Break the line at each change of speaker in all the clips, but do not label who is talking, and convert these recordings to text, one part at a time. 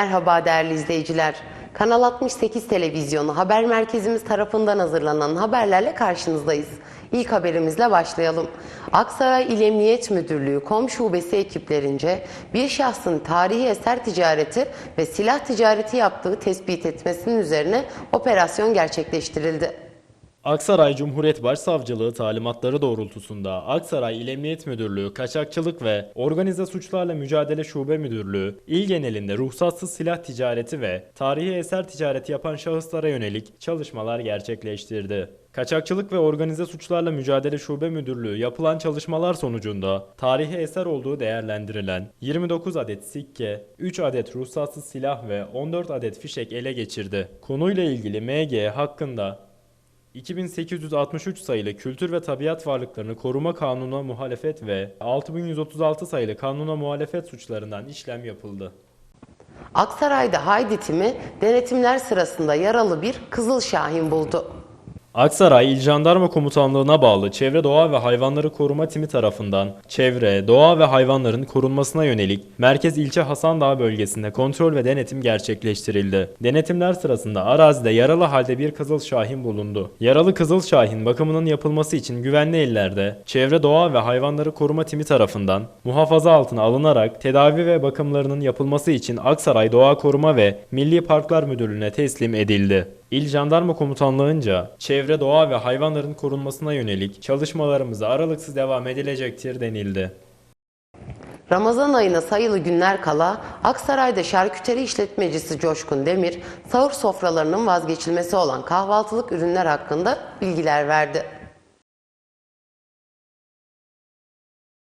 Merhaba değerli izleyiciler. Kanal 68 televizyonu haber merkezimiz tarafından hazırlanan haberlerle karşınızdayız. İlk haberimizle başlayalım. Aksaray İl Emniyet Müdürlüğü KOM şubesi ekiplerince bir şahsın tarihi eser ticareti ve silah ticareti yaptığı tespit etmesinin üzerine operasyon gerçekleştirildi.
Aksaray Cumhuriyet Başsavcılığı talimatları doğrultusunda Aksaray İl Emniyet Müdürlüğü Kaçakçılık ve Organize Suçlarla Mücadele Şube Müdürlüğü il genelinde ruhsatsız silah ticareti ve tarihi eser ticareti yapan şahıslara yönelik çalışmalar gerçekleştirdi. Kaçakçılık ve Organize Suçlarla Mücadele Şube Müdürlüğü yapılan çalışmalar sonucunda tarihi eser olduğu değerlendirilen 29 adet sikke, 3 adet ruhsatsız silah ve 14 adet fişek ele geçirdi. Konuyla ilgili MG hakkında 2863 sayılı Kültür ve Tabiat Varlıklarını Koruma Kanunu'na muhalefet ve 6136 sayılı kanuna muhalefet suçlarından işlem yapıldı.
Aksaray'da Haydi timi denetimler sırasında yaralı bir Kızıl Şahin buldu.
Aksaray İl Jandarma Komutanlığı'na bağlı Çevre Doğa ve Hayvanları Koruma Timi tarafından çevre, doğa ve hayvanların korunmasına yönelik Merkez İlçe Hasandağ bölgesinde kontrol ve denetim gerçekleştirildi. Denetimler sırasında arazide yaralı halde bir Kızıl Şahin bulundu. Yaralı Kızıl Şahin bakımının yapılması için güvenli ellerde Çevre Doğa ve Hayvanları Koruma Timi tarafından muhafaza altına alınarak tedavi ve bakımlarının yapılması için Aksaray Doğa Koruma ve Milli Parklar Müdürlüğü'ne teslim edildi. İl Jandarma Komutanlığı'nca çevre, doğa ve hayvanların korunmasına yönelik çalışmalarımıza aralıksız devam edilecektir denildi.
Ramazan ayına sayılı günler kala Aksaray'da şarküteri işletmecisi Coşkun Demir, sahur sofralarının vazgeçilmesi olan kahvaltılık ürünler hakkında bilgiler verdi.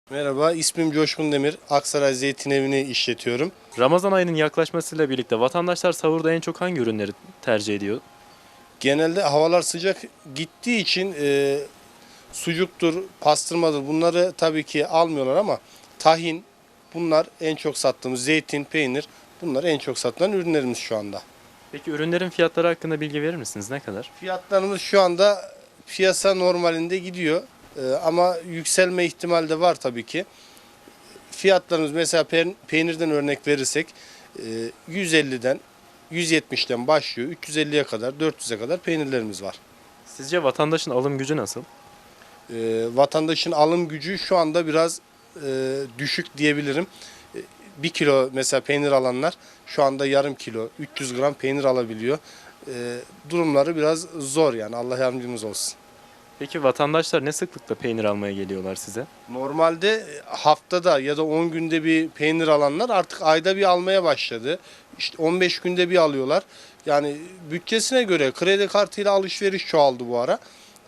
Merhaba, ismim Coşkun Demir. Aksaray Zeytin Evi'ni işletiyorum.
Ramazan ayının yaklaşmasıyla birlikte vatandaşlar sahurda en çok hangi ürünleri tercih ediyor?
Genelde havalar sıcak gittiği için e, sucuktur, pastırmadır bunları tabii ki almıyorlar ama tahin bunlar en çok sattığımız zeytin, peynir bunlar en çok satılan ürünlerimiz şu anda.
Peki ürünlerin fiyatları hakkında bilgi verir misiniz? Ne kadar?
Fiyatlarımız şu anda piyasa normalinde gidiyor E, ama yükselme ihtimali de var tabii ki. Fiyatlarımız mesela pe- peynirden örnek verirsek e, 150'den 170'ten başlıyor 350'ye kadar 400'e kadar peynirlerimiz var.
Sizce vatandaşın alım gücü nasıl?
E, vatandaşın alım gücü şu anda biraz e, düşük diyebilirim. E, bir kilo mesela peynir alanlar şu anda yarım kilo 300 gram peynir alabiliyor. E, durumları biraz zor yani Allah yardımcımız olsun.
Peki vatandaşlar ne sıklıkla peynir almaya geliyorlar size?
Normalde haftada ya da 10 günde bir peynir alanlar artık ayda bir almaya başladı. İşte 15 günde bir alıyorlar. Yani bütçesine göre kredi kartıyla alışveriş çoğaldı bu ara.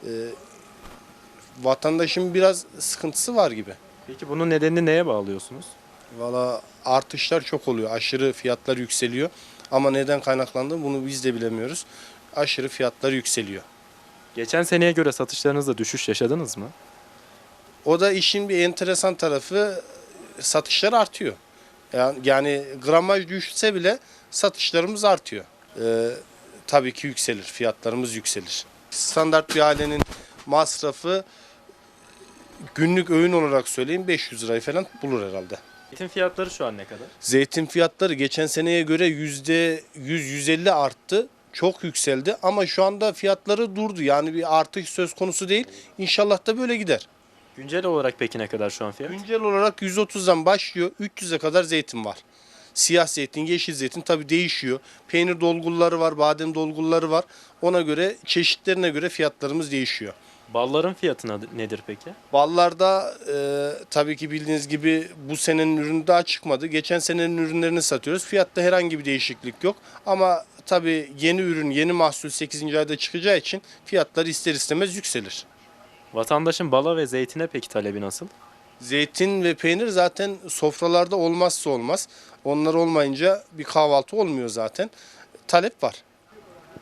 Ee, vatandaşın biraz sıkıntısı var gibi.
Peki bunun nedenini neye bağlıyorsunuz?
Valla artışlar çok oluyor. Aşırı fiyatlar yükseliyor. Ama neden kaynaklandı bunu biz de bilemiyoruz. Aşırı fiyatlar yükseliyor.
Geçen seneye göre satışlarınızda düşüş yaşadınız mı?
O da işin bir enteresan tarafı satışlar artıyor. Yani, yani gramaj düşse bile satışlarımız artıyor. Ee, tabii ki yükselir, fiyatlarımız yükselir. Standart bir ailenin masrafı günlük öğün olarak söyleyeyim 500 lirayı falan bulur herhalde.
Etin fiyatları şu an ne kadar?
Zeytin fiyatları geçen seneye göre %100-150 arttı. Çok yükseldi ama şu anda fiyatları durdu. Yani bir artış söz konusu değil. İnşallah da böyle gider.
Güncel olarak peki ne kadar şu an fiyat?
Güncel olarak 130'dan başlıyor. 300'e kadar zeytin var. Siyah zeytin, yeşil zeytin tabi değişiyor. Peynir dolguları var, badem dolguları var. Ona göre çeşitlerine göre fiyatlarımız değişiyor.
Balların fiyatı ne- nedir peki?
Ballarda e, tabii ki bildiğiniz gibi bu senenin ürünü daha çıkmadı. Geçen senenin ürünlerini satıyoruz. Fiyatta herhangi bir değişiklik yok. Ama tabii yeni ürün, yeni mahsul 8. ayda çıkacağı için fiyatlar ister istemez yükselir.
Vatandaşın bala ve zeytine peki talebi nasıl?
Zeytin ve peynir zaten sofralarda olmazsa olmaz. Onlar olmayınca bir kahvaltı olmuyor zaten. Talep var.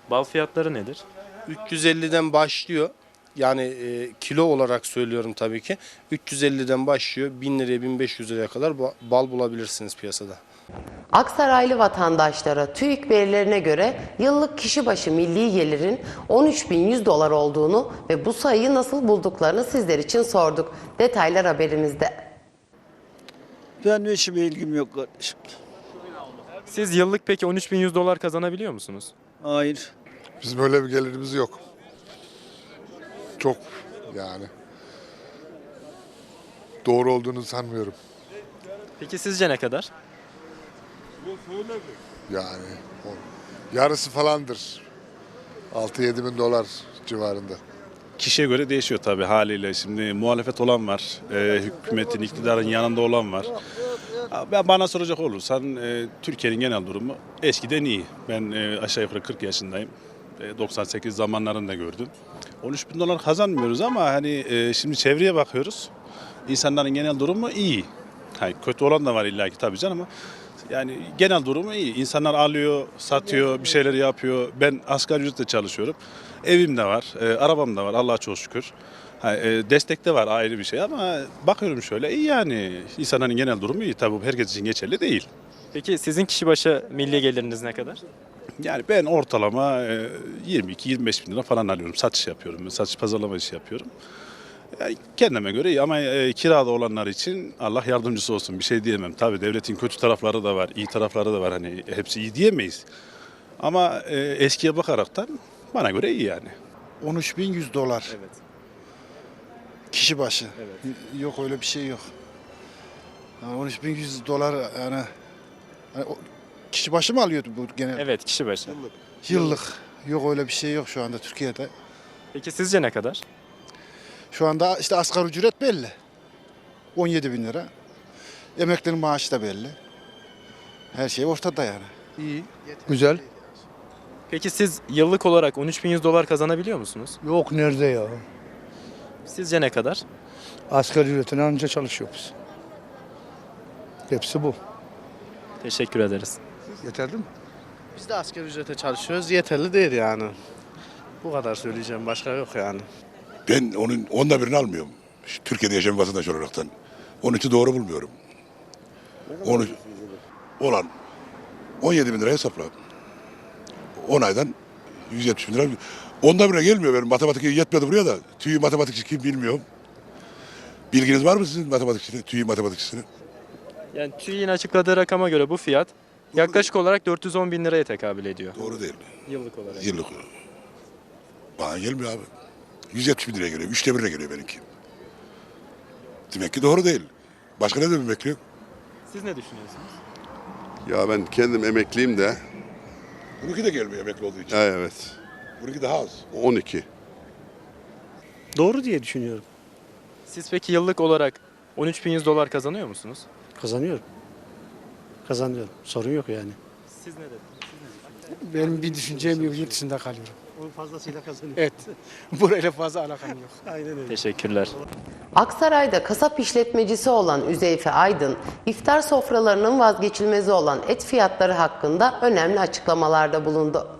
Bal fiyatları nedir?
350'den başlıyor. Yani e, kilo olarak söylüyorum tabii ki. 350'den başlıyor. 1000 liraya 1500 liraya kadar ba- bal bulabilirsiniz piyasada.
Aksaraylı vatandaşlara TÜİK verilerine göre yıllık kişi başı milli gelirin 13.100 dolar olduğunu ve bu sayıyı nasıl bulduklarını sizler için sorduk. Detaylar haberimizde.
Benim hiçbir ilgim yok kardeşim.
Siz yıllık peki 13.100 dolar kazanabiliyor musunuz?
Hayır.
Bizim öyle bir gelirimiz yok. Çok yani. Doğru olduğunu sanmıyorum.
Peki sizce ne kadar?
Yani o- yarısı falandır. 6-7 bin dolar civarında.
Kişiye göre değişiyor tabii haliyle. Şimdi muhalefet olan var, e, hükümetin, iktidarın yanında olan var. Ben bana soracak olursan e, Türkiye'nin genel durumu eskiden iyi. Ben e, aşağı yukarı 40 yaşındayım. E, 98 zamanlarında gördüm. 13 bin dolar kazanmıyoruz ama hani e, şimdi çevreye bakıyoruz. İnsanların genel durumu iyi. Hayır, kötü olan da var illaki tabii canım ama yani genel durumu iyi. İnsanlar alıyor, satıyor, bir şeyler yapıyor. Ben asgari ücretle çalışıyorum. Evim de var, e, arabam da var Allah'a çok şükür. Ha, e, destek de var ayrı bir şey ama bakıyorum şöyle iyi yani. İnsanların genel durumu iyi. Tabii bu herkes için geçerli değil.
Peki sizin kişi başı milli geliriniz ne kadar?
Yani ben ortalama e, 22-25 bin lira falan alıyorum. Satış yapıyorum. Satış pazarlama işi yapıyorum. Yani kendime göre iyi ama e, kirada olanlar için Allah yardımcısı olsun. Bir şey diyemem. Tabii devletin kötü tarafları da var, iyi tarafları da var. Hani hepsi iyi diyemeyiz. Ama e, eskiye bakaraktan bana göre iyi yani.
13.100 dolar
Evet.
kişi başı.
Evet.
Yok öyle bir şey yok. Yani 13.100 dolar yani, yani o- kişi başı mı alıyordu bu genel?
Evet kişi başı.
Yıllık. Yok öyle bir şey yok şu anda Türkiye'de.
Peki sizce ne kadar?
Şu anda işte asgari ücret belli. 17 bin lira. Emeklinin maaşı da belli. Her şey ortada yani.
İyi, güzel.
Peki siz yıllık olarak 13.100 dolar kazanabiliyor musunuz?
Yok nerede ya?
Sizce ne kadar?
Asgari ücretine anca çalışıyoruz. Hepsi bu.
Teşekkür ederiz.
Yeterli mi?
Biz de asgari ücrete çalışıyoruz. Yeterli değil yani. Bu kadar söyleyeceğim. Başka yok yani.
Ben onun onda birini almıyorum. Türkiye'de yaşayan vatandaş olaraktan. Onun için doğru bulmuyorum. Onu olan 17 bin lira hesapla. 10 aydan 170 bin lira. Onda bile gelmiyor benim. Matematik yetmedi buraya da. TÜİ matematikçi kim bilmiyorum. Bilginiz var mı sizin matematikçinin, TÜİ matematikçisinin?
Yani TÜİ'nin açıkladığı rakama göre bu fiyat yaklaşık olarak 410 bin liraya tekabül ediyor.
Doğru değil.
Yıllık olarak.
Yıllık. Bana gelmiyor abi. 170 bin liraya geliyor. Üçte birine geliyor benimki. Demek ki doğru değil. Başka ne demek bekliyor?
Siz ne düşünüyorsunuz?
Ya ben kendim emekliyim de.
Bununki de gelmiyor emekli olduğu için.
Evet.
Bununki daha az.
12.
Doğru diye düşünüyorum.
Siz peki yıllık olarak 13.100 dolar kazanıyor musunuz?
Kazanıyorum. Kazanıyorum. Sorun yok yani.
Siz ne dediniz?
Benim bir düşüncem yok, yurt dışında kalıyorum.
Onun fazlasıyla kazanıyor.
Evet, burayla fazla alakam yok.
Aynen öyle.
Teşekkürler.
Aksaray'da kasap işletmecisi olan Üzeyfe Aydın, iftar sofralarının vazgeçilmezi olan et fiyatları hakkında önemli açıklamalarda bulundu.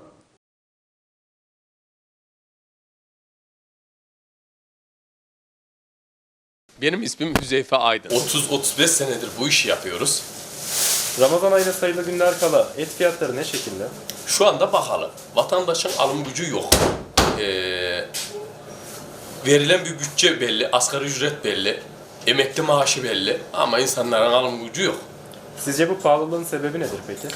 Benim ismim Hüzeyfe Aydın. 30-35 senedir bu işi yapıyoruz.
Ramazan ayına sayılı günler kala et fiyatları ne şekilde?
Şu anda bakalım. Vatandaşın alım gücü yok. Ee, verilen bir bütçe belli, asgari ücret belli, emekli maaşı belli ama insanların alım gücü yok.
Sizce bu pahalılığın sebebi nedir peki?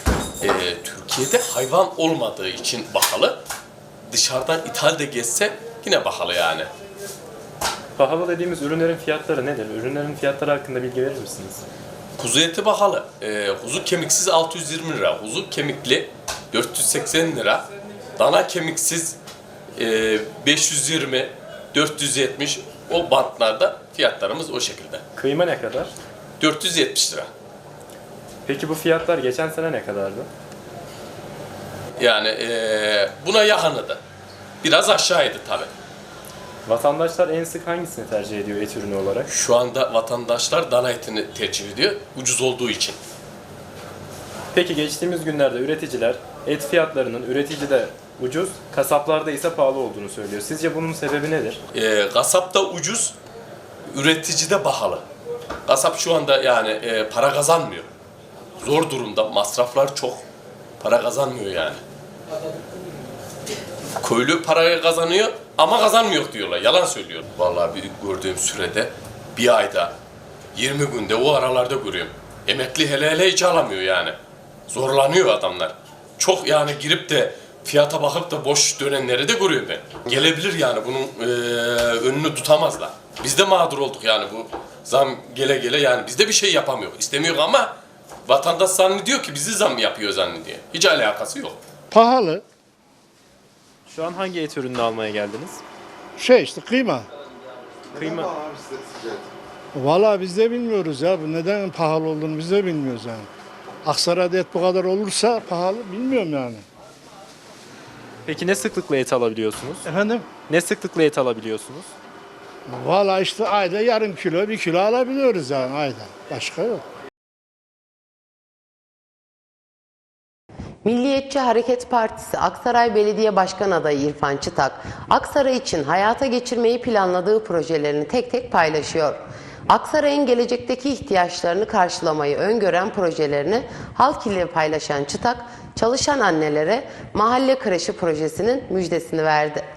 Ee, Türkiye'de hayvan olmadığı için bahalı. Dışarıdan ithal de geçse yine bahalı yani.
Pahalı dediğimiz ürünlerin fiyatları nedir? Ürünlerin fiyatları hakkında bilgi verir misiniz?
Kuzu eti pahalı. Ee, kuzu kemiksiz 620 lira. Kuzu kemikli 480 lira. Dana kemiksiz e, 520, 470 o bantlarda fiyatlarımız o şekilde.
Kıyma ne kadar?
470 lira.
Peki bu fiyatlar geçen sene ne kadardı?
Yani e, buna yakınıdı. Biraz aşağıydı tabi.
Vatandaşlar en sık hangisini tercih ediyor et ürünü olarak?
Şu anda vatandaşlar dana etini tercih ediyor. Ucuz olduğu için.
Peki geçtiğimiz günlerde üreticiler et fiyatlarının üreticide ucuz, kasaplarda ise pahalı olduğunu söylüyor. Sizce bunun sebebi nedir?
E, kasapta ucuz, üreticide pahalı. Kasap şu anda yani e, para kazanmıyor. Zor durumda, masraflar çok. Para kazanmıyor yani. Köylü parayı kazanıyor ama kazanmıyor diyorlar. Yalan söylüyor. Vallahi bir gördüğüm sürede bir ayda 20 günde o aralarda görüyorum. Emekli hele hele hiç alamıyor yani. Zorlanıyor adamlar. Çok yani girip de fiyata bakıp da boş dönenleri de görüyorum ben. Gelebilir yani bunun e, önünü tutamazlar. Biz de mağdur olduk yani bu zam gele gele yani biz de bir şey yapamıyor. İstemiyor ama vatandaş zannediyor ki bizi zam yapıyor zannediyor. Hiç alakası yok.
Pahalı.
Şu an hangi et ürününü almaya geldiniz?
Şey işte kıyma.
Kıyma.
Vallahi biz de bilmiyoruz ya. Bu neden pahalı olduğunu biz de bilmiyoruz yani. Aksaray'da et bu kadar olursa pahalı bilmiyorum yani.
Peki ne sıklıkla et alabiliyorsunuz?
Efendim?
Ne sıklıkla et alabiliyorsunuz?
Vallahi işte ayda yarım kilo, bir kilo alabiliyoruz yani ayda. Başka yok.
Milliyetçi Hareket Partisi Aksaray Belediye Başkan Adayı İrfan Çıtak, Aksaray için hayata geçirmeyi planladığı projelerini tek tek paylaşıyor. Aksaray'ın gelecekteki ihtiyaçlarını karşılamayı öngören projelerini halk ile paylaşan Çıtak, çalışan annelere mahalle kreşi projesinin müjdesini verdi.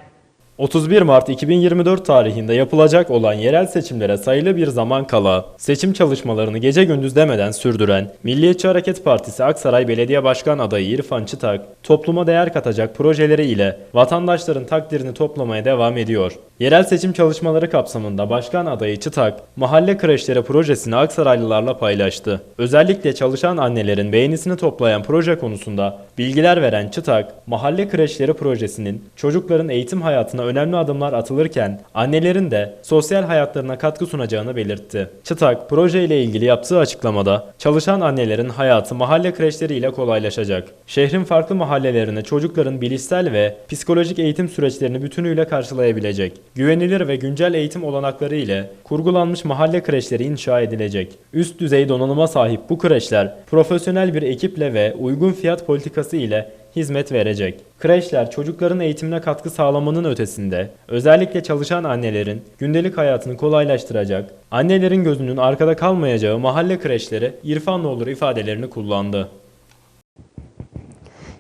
31 Mart 2024 tarihinde yapılacak olan yerel seçimlere sayılı bir zaman kala seçim çalışmalarını gece gündüz demeden sürdüren Milliyetçi Hareket Partisi Aksaray Belediye Başkan adayı İrfan Çıtak, topluma değer katacak projeleri ile vatandaşların takdirini toplamaya devam ediyor. Yerel seçim çalışmaları kapsamında Başkan adayı Çıtak, mahalle kreşleri projesini Aksaraylılarla paylaştı. Özellikle çalışan annelerin beğenisini toplayan proje konusunda bilgiler veren Çıtak, mahalle kreşleri projesinin çocukların eğitim hayatına önemli adımlar atılırken annelerin de sosyal hayatlarına katkı sunacağını belirtti. Çıtak, proje ile ilgili yaptığı açıklamada çalışan annelerin hayatı mahalle kreşleri ile kolaylaşacak. Şehrin farklı mahallelerine çocukların bilişsel ve psikolojik eğitim süreçlerini bütünüyle karşılayabilecek. Güvenilir ve güncel eğitim olanakları ile kurgulanmış mahalle kreşleri inşa edilecek. Üst düzey donanıma sahip bu kreşler profesyonel bir ekiple ve uygun fiyat politikası ile hizmet verecek. Kreşler çocukların eğitimine katkı sağlamanın ötesinde özellikle çalışan annelerin gündelik hayatını kolaylaştıracak, annelerin gözünün arkada kalmayacağı mahalle kreşleri İrfanlı olur ifadelerini kullandı.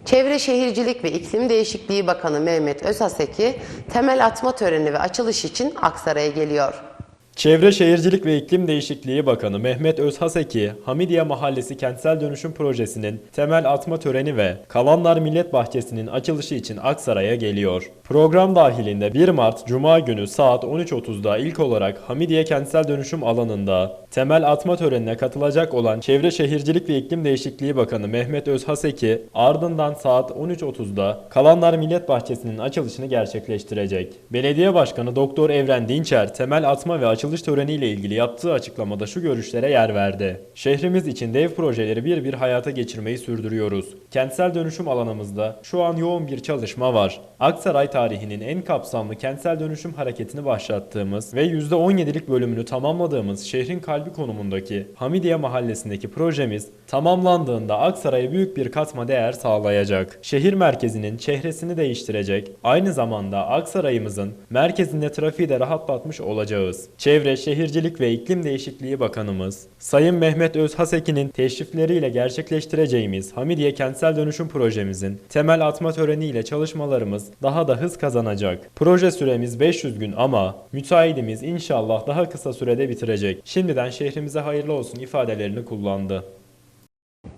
Çevre Şehircilik ve İklim Değişikliği Bakanı Mehmet Özhaseki temel atma töreni ve açılış için Aksaray'a geliyor.
Çevre Şehircilik ve İklim Değişikliği Bakanı Mehmet Özhaseki, Hamidiye Mahallesi Kentsel Dönüşüm Projesi'nin temel atma töreni ve Kalanlar Millet Bahçesi'nin açılışı için Aksaray'a geliyor. Program dahilinde 1 Mart Cuma günü saat 13.30'da ilk olarak Hamidiye Kentsel Dönüşüm alanında temel atma törenine katılacak olan Çevre Şehircilik ve İklim Değişikliği Bakanı Mehmet Özhaseki, ardından saat 13.30'da Kalanlar Millet Bahçesi'nin açılışını gerçekleştirecek. Belediye Başkanı Doktor Evren Dinçer, temel atma ve açılış töreniyle ilgili yaptığı açıklamada şu görüşlere yer verdi. Şehrimiz için dev projeleri bir bir hayata geçirmeyi sürdürüyoruz. Kentsel dönüşüm alanımızda şu an yoğun bir çalışma var. Aksaray tarihinin en kapsamlı kentsel dönüşüm hareketini başlattığımız ve %17'lik bölümünü tamamladığımız şehrin kalbi konumundaki Hamidiye Mahallesi'ndeki projemiz tamamlandığında Aksaray'a büyük bir katma değer sağlayacak. Şehir merkezinin çehresini değiştirecek, aynı zamanda Aksaray'ımızın merkezinde trafiği de rahatlatmış olacağız. Çevre, Şehircilik ve İklim Değişikliği Bakanımız Sayın Mehmet Özhaseki'nin teşrifleriyle gerçekleştireceğimiz Hamidiye Kentsel Dönüşüm Projemizin temel atma töreniyle çalışmalarımız daha da hız kazanacak. Proje süremiz 500 gün ama müteahhidimiz inşallah daha kısa sürede bitirecek. Şimdiden şehrimize hayırlı olsun ifadelerini kullandı.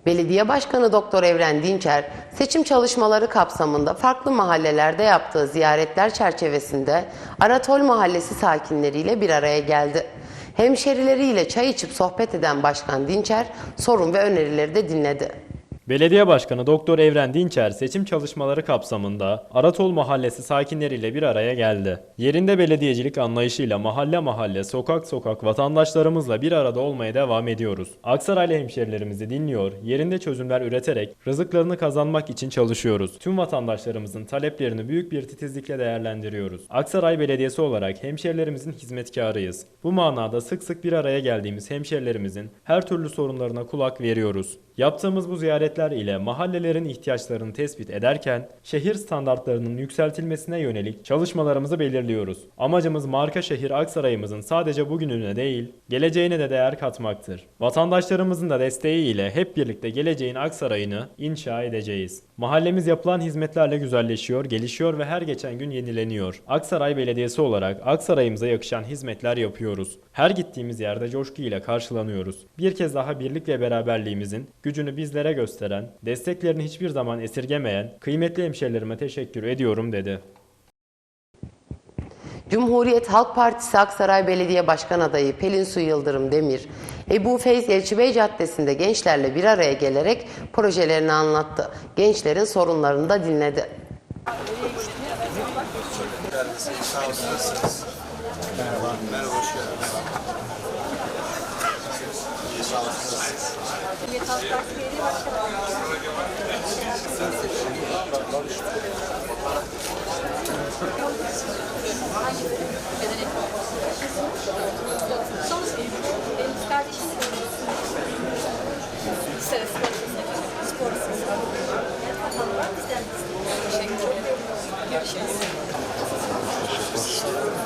Belediye Başkanı Doktor Evren Dinçer, seçim çalışmaları kapsamında farklı mahallelerde yaptığı ziyaretler çerçevesinde Aratol Mahallesi sakinleriyle bir araya geldi. Hemşerileriyle çay içip sohbet eden Başkan Dinçer, sorun ve önerileri de dinledi.
Belediye Başkanı Doktor Evren Dinçer seçim çalışmaları kapsamında Aratol Mahallesi sakinleriyle bir araya geldi. Yerinde belediyecilik anlayışıyla mahalle mahalle, sokak sokak vatandaşlarımızla bir arada olmaya devam ediyoruz. Aksaraylı hemşerilerimizi dinliyor, yerinde çözümler üreterek rızıklarını kazanmak için çalışıyoruz. Tüm vatandaşlarımızın taleplerini büyük bir titizlikle değerlendiriyoruz. Aksaray Belediyesi olarak hemşerilerimizin hizmetkarıyız. Bu manada sık sık bir araya geldiğimiz hemşerilerimizin her türlü sorunlarına kulak veriyoruz. Yaptığımız bu ziyaretler ile mahallelerin ihtiyaçlarını tespit ederken şehir standartlarının yükseltilmesine yönelik çalışmalarımızı belirliyoruz. Amacımız marka şehir Aksaray'ımızın sadece bugününe değil, geleceğine de değer katmaktır. Vatandaşlarımızın da desteği ile hep birlikte geleceğin Aksaray'ını inşa edeceğiz. Mahallemiz yapılan hizmetlerle güzelleşiyor, gelişiyor ve her geçen gün yenileniyor. Aksaray Belediyesi olarak Aksaray'ımıza yakışan hizmetler yapıyoruz. Her gittiğimiz yerde coşku ile karşılanıyoruz. Bir kez daha birlik ve beraberliğimizin gücünü bizlere gösteren, desteklerini hiçbir zaman esirgemeyen kıymetli hemşerilerime teşekkür ediyorum dedi.
Cumhuriyet Halk Partisi Aksaray Belediye Başkan Adayı Pelin Su Yıldırım Demir, Ebu Feyz Elçibey Caddesi'nde gençlerle bir araya gelerek projelerini anlattı. Gençlerin sorunlarını da dinledi.
Benim kardeşim de Lisede spor spor bakalım bizden Teşekkür ederim. Görüşürüz.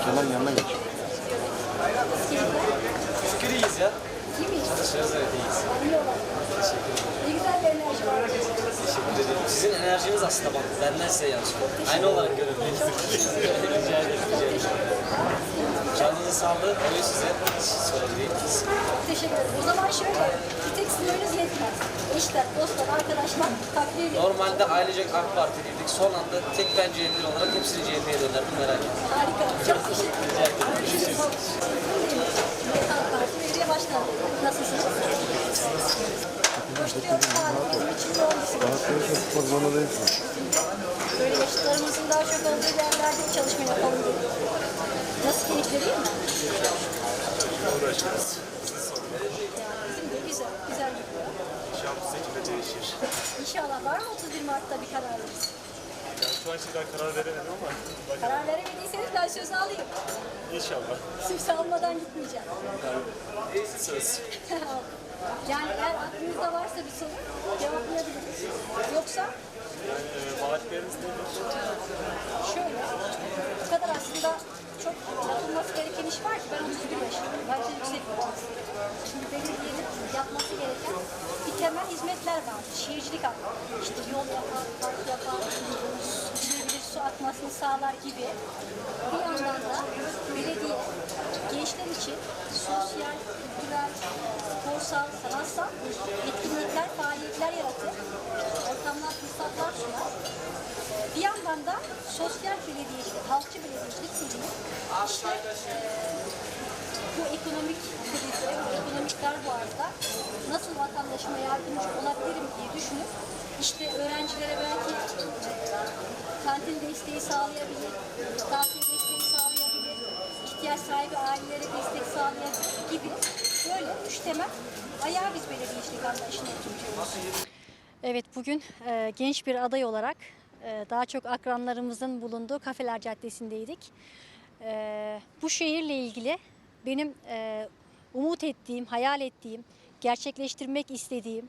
Kenan yanına geç.
İyiyiz ya. İyi miyiz? Çalışıyoruz evet iyiyiz. Ne güzel bir enerji var.
Sizin bak benden size yansıyor. Aynı olarak görüyorum. Rica ederim. Rica ederim. Canınızı sağlığı oluyor size. Siz söyleyeyim.
Teşekkür ederim. O zaman şöyle, bir tek sınırınız yetmez. Eşler, dostlar, arkadaşlar takviye edin.
Normalde ailecek AK Parti'liydik. Son anda tek ben CHP'li olarak hepsini CHP'ye döndürdüm merak etmeyin.
Harika. Çok teşekkür ederim. Görüşürüz. Parti Belediye Başkanı. Nasılsınız? Geldiniz. Bizim için yoğunsunuz. Böyle yaşıtlarımızın daha çok olduğu yerlerde çalışma yapalım dedik. Nasıl keyifli değil mi?
Uğraşırız.
Ya bizim de güzel, güzel gidiyor.
İnşallah bu seçimde değişir.
İnşallah var mı 31 Mart'ta bir kararınız?
Şu an daha karar veremedim ama
Karar veremediyseniz ben söz alayım.
inşallah.
Söz almadan gitmeyeceğim.
Söz.
yani eğer aklınızda varsa bir soru cevaplayabiliriz. Yoksa
Vaatleriniz nedir?
şöyle, bu kadar aslında çok yapılması gereken iş var ki ben 31 yaşındayım. Bence yüksek öğrenci. Şimdi belediyenin yapması gereken bir temel hizmetler var. Şehircilik anlamında. İşte yol yapar, park yapar, su akmasını sağlar gibi. Bir yandan da belediye gençler için sosyal, kültürel, sporsal, sanatsal etkinlikler, faaliyetler yaratır. Ortamlar, fırsatlar sunar. Bir yandan da sosyal belediyecilik, halkçı belediyecilik dediğimiz işte eee, bu ekonomik krizde, bu ekonomik dar boğazda nasıl vatandaşıma yardımcı olabilirim diye düşünüp işte öğrencilere belki kantin desteği sağlayabilir, kırtasiye desteği sağlayabilir, ihtiyaç sahibi ailelere destek sağlayabilir gibi böyle üç temel ayağı biz belediyecilik anlayışına oturtuyoruz. Evet bugün e, genç bir aday olarak e, daha çok akranlarımızın bulunduğu Kafeler Caddesi'ndeydik. E, bu şehirle ilgili benim e, umut ettiğim, hayal ettiğim, gerçekleştirmek istediğim,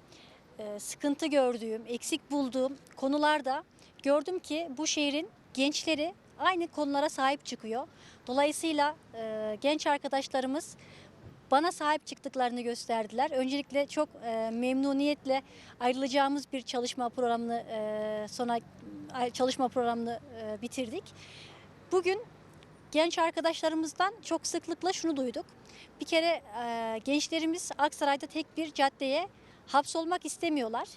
sıkıntı gördüğüm, eksik bulduğum konularda gördüm ki bu şehrin gençleri aynı konulara sahip çıkıyor. Dolayısıyla e, genç arkadaşlarımız bana sahip çıktıklarını gösterdiler. Öncelikle çok e, memnuniyetle ayrılacağımız bir çalışma programını e, sona çalışma programını e, bitirdik. Bugün genç arkadaşlarımızdan çok sıklıkla şunu duyduk. Bir kere e, gençlerimiz Aksaray'da tek bir caddeye hapsolmak istemiyorlar.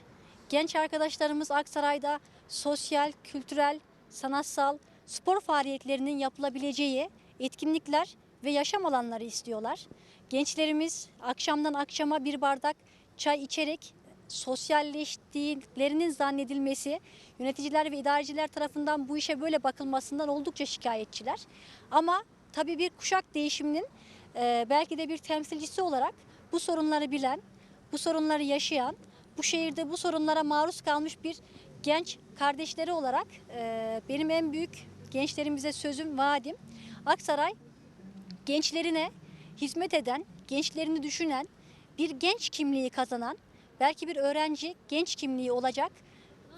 Genç arkadaşlarımız Aksaray'da sosyal, kültürel, sanatsal, spor faaliyetlerinin yapılabileceği etkinlikler ve yaşam alanları istiyorlar. Gençlerimiz akşamdan akşama bir bardak çay içerek sosyalleştiklerinin zannedilmesi, yöneticiler ve idareciler tarafından bu işe böyle bakılmasından oldukça şikayetçiler. Ama tabii bir kuşak değişiminin belki de bir temsilcisi olarak bu sorunları bilen, bu sorunları yaşayan, bu şehirde bu sorunlara maruz kalmış bir genç kardeşleri olarak e, benim en büyük gençlerimize sözüm, vaadim Aksaray gençlerine hizmet eden, gençlerini düşünen, bir genç kimliği kazanan, belki bir öğrenci genç kimliği olacak,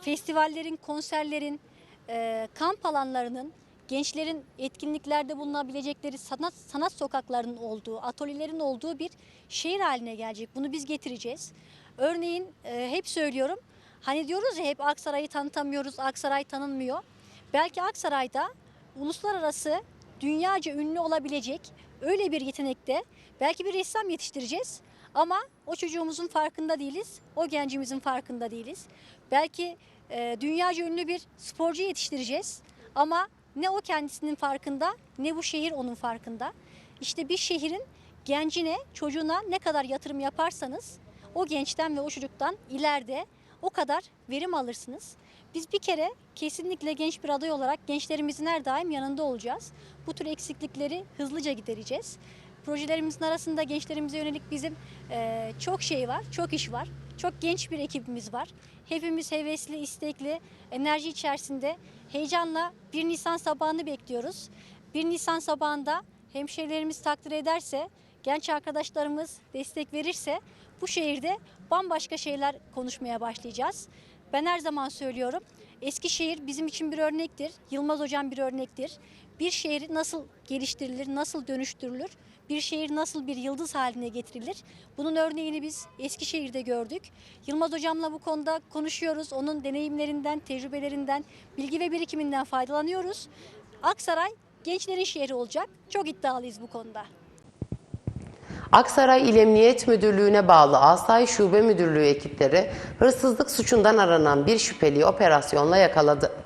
festivallerin, konserlerin, e, kamp alanlarının, gençlerin etkinliklerde bulunabilecekleri sanat, sanat sokaklarının olduğu, atölyelerin olduğu bir şehir haline gelecek. Bunu biz getireceğiz. Örneğin e, hep söylüyorum, hani diyoruz ya hep Aksaray'ı tanıtamıyoruz, Aksaray tanınmıyor. Belki Aksaray'da uluslararası, dünyaca ünlü olabilecek öyle bir yetenekte belki bir ressam yetiştireceğiz. Ama o çocuğumuzun farkında değiliz, o gencimizin farkında değiliz. Belki e, dünyaca ünlü bir sporcu yetiştireceğiz ama ne o kendisinin farkında ne bu şehir onun farkında. İşte bir şehrin gencine, çocuğuna ne kadar yatırım yaparsanız o gençten ve o çocuktan ileride o kadar verim alırsınız. Biz bir kere kesinlikle genç bir aday olarak gençlerimizin her daim yanında olacağız. Bu tür eksiklikleri hızlıca gidereceğiz. Projelerimizin arasında gençlerimize yönelik bizim eee, çok şey var, çok iş var. Çok genç bir ekibimiz var. Hepimiz hevesli, istekli, enerji içerisinde heyecanla 1 Nisan sabahını bekliyoruz. 1 Nisan sabahında hemşehrilerimiz takdir ederse, genç arkadaşlarımız destek verirse bu şehirde bambaşka şeyler konuşmaya başlayacağız. Ben her zaman söylüyorum. Eskişehir bizim için bir örnektir. Yılmaz Hocam bir örnektir. Bir şehir nasıl geliştirilir, nasıl dönüştürülür? Bir şehir nasıl bir yıldız haline getirilir? Bunun örneğini biz Eskişehir'de gördük. Yılmaz Hocam'la bu konuda konuşuyoruz. Onun deneyimlerinden, tecrübelerinden, bilgi ve birikiminden faydalanıyoruz. Aksaray gençlerin şehri olacak. Çok iddialıyız bu konuda.
Aksaray İl Emniyet Müdürlüğü'ne bağlı Asayiş Şube Müdürlüğü ekipleri hırsızlık suçundan aranan bir şüpheliyi operasyonla yakaladı.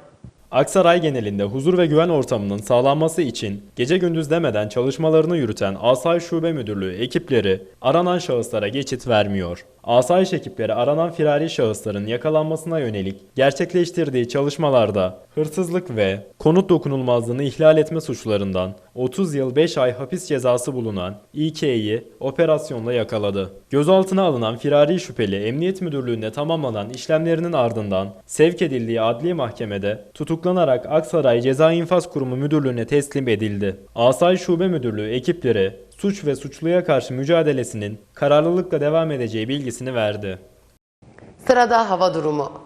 Aksaray genelinde huzur ve güven ortamının sağlanması için gece gündüz demeden çalışmalarını yürüten Asayiş Şube Müdürlüğü ekipleri aranan şahıslara geçit vermiyor. Asayiş ekipleri aranan firari şahısların yakalanmasına yönelik gerçekleştirdiği çalışmalarda hırsızlık ve konut dokunulmazlığını ihlal etme suçlarından 30 yıl 5 ay hapis cezası bulunan İK'yi operasyonla yakaladı. Gözaltına alınan firari şüpheli Emniyet Müdürlüğü'nde tamamlanan işlemlerinin ardından sevk edildiği adli mahkemede tutuklanarak Aksaray Ceza İnfaz Kurumu Müdürlüğü'ne teslim edildi. Asayiş Şube Müdürlüğü ekipleri suç ve suçluya karşı mücadelesinin kararlılıkla devam edeceği bilgisini verdi.
Sırada hava durumu.